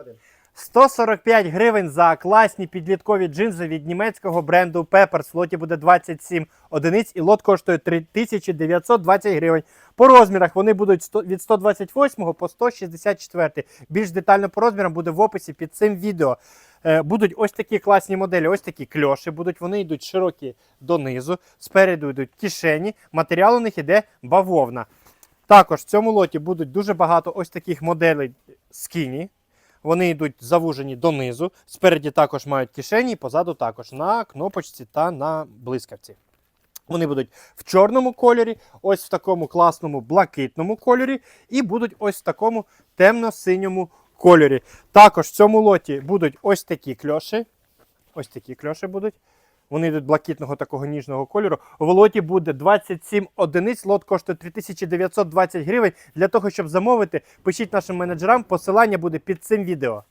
Один. 145 гривень за класні підліткові джинси від німецького бренду Peppers. В лоті буде 27 одиниць і лот коштує 3920 гривень. По розмірах вони будуть від 128 по 164. Більш детально по розмірам буде в описі під цим відео. Е, Будуть ось такі класні моделі, ось такі кльоші. Будуть вони йдуть широкі донизу, спереду йдуть кишені. Матеріал у них іде бавовна. Також в цьому лоті будуть дуже багато ось таких моделей скіні. Вони йдуть завужені донизу. Спереді також мають кишені, позаду також на кнопочці та на блискавці. Вони будуть в чорному кольорі, ось в такому класному блакитному кольорі, і будуть ось в такому темно-синьому кольорі. Також в цьому лоті будуть ось такі кльоші. Ось такі кльоші будуть. Вони йдуть блакитного такого ніжного кольору. В лоті буде 27 одиниць. Лот коштує 3920 гривень. Для того, щоб замовити, пишіть нашим менеджерам. Посилання буде під цим відео.